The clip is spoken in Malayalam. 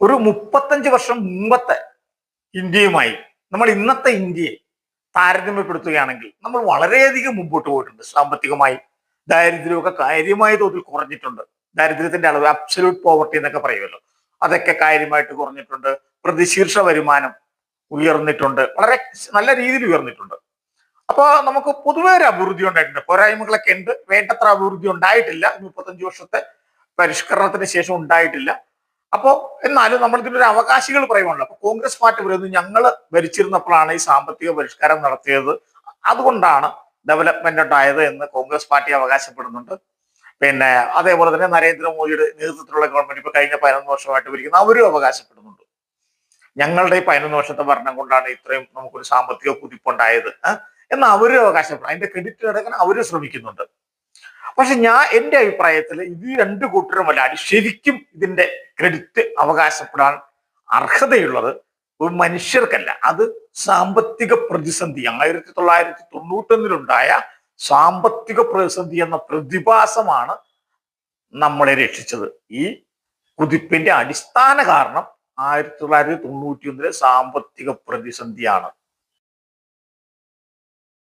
ഒരു മുപ്പത്തഞ്ച് വർഷം മുമ്പത്തെ ഇന്ത്യയുമായി നമ്മൾ ഇന്നത്തെ ഇന്ത്യയെ താരതമ്യപ്പെടുത്തുകയാണെങ്കിൽ നമ്മൾ വളരെയധികം മുമ്പോട്ട് പോയിട്ടുണ്ട് സാമ്പത്തികമായി. ദാരിദ്ര്യമൊക്കെ കാര്യമായ തോതിൽ കുറഞ്ഞിട്ടുണ്ട്. ദാരിദ്ര്യത്തിന്റെ അളവ് അബ്സല്യൂട്ട് പോവർട്ടി എന്നൊക്കെ പറയുമല്ലോ. അതൊക്കെ കാര്യമായിട്ട് കുറഞ്ഞിട്ടുണ്ട്. പ്രതിശീർഷ വരുമാനം ഉയർന്നിട്ടുണ്ട്. വളരെ നല്ല രീതിയിൽ ഉയർന്നിട്ടുണ്ട്. അപ്പോൾ നമുക്ക് പൊതുവെ ഒരു അഭിവൃദ്ധി ഉണ്ടായിട്ടുണ്ട്. പോരായ്മകളൊക്കെ ഉണ്ട്. വേണ്ടത്ര അഭിവൃദ്ധി ഉണ്ടായിട്ടില്ല. മുപ്പത്തഞ്ച് വർഷത്തെ പരിഷ്കരണത്തിന് ശേഷം ഉണ്ടായിട്ടില്ല. അപ്പോ എന്നാലും നമ്മൾ ഇതിനൊരു അവകാശികൾ പറയുമല്ലോ അപ്പൊ കോൺഗ്രസ് പാർട്ടി പറയുന്നത് ഞങ്ങൾ ഭരിച്ചിരുന്നപ്പോഴാണ് ഈ സാമ്പത്തിക പരിഷ്കാരം നടത്തിയത്. അതുകൊണ്ടാണ് ഡെവലപ്മെന്റ് ഉണ്ടായത് എന്ന് കോൺഗ്രസ് പാർട്ടി അവകാശപ്പെടുന്നുണ്ട്. പിന്നെ അതേപോലെ തന്നെ നരേന്ദ്രമോദിയുടെ നേതൃത്വത്തിലുള്ള ഗവൺമെന്റ് ഇപ്പൊ കഴിഞ്ഞ പതിനൊന്ന് വർഷമായിട്ട് ഭരിക്കുന്ന. അവരും അവകാശപ്പെടുന്നുണ്ട്. ഞങ്ങളുടെ ഈ പതിനൊന്ന് വർഷത്തെ ഭരണം കൊണ്ടാണ് ഇത്രയും നമുക്കൊരു സാമ്പത്തിക കുതിപ്പുണ്ടായത്? എന്ന് അവരും അവകാശപ്പെടും അതിന്റെ ക്രെഡിറ്റ് എടുക്കാൻ അവരും ശ്രമിക്കുന്നുണ്ട്. പക്ഷെ ഞാൻ എന്റെ അഭിപ്രായത്തിൽ ഇത് രണ്ട് കൂട്ടരുമല്ല അടി ശരിക്കും ഇതിന്റെ ക്രെഡിറ്റ് അവകാശപ്പെടാൻ അർഹതയുള്ളത് ഒരു മനുഷ്യർക്കല്ല. അത് സാമ്പത്തിക പ്രതിസന്ധി. ആയിരത്തി തൊള്ളായിരത്തി തൊണ്ണൂറ്റൊന്നിലുണ്ടായ സാമ്പത്തിക പ്രതിസന്ധി എന്ന പ്രതിഭാസമാണ് നമ്മളെ രക്ഷിച്ചത്. ഈ കുതിപ്പിന്റെ അടിസ്ഥാന കാരണം ആയിരത്തി തൊള്ളായിരത്തി തൊണ്ണൂറ്റി ഒന്നിലെ സാമ്പത്തിക പ്രതിസന്ധിയാണ്.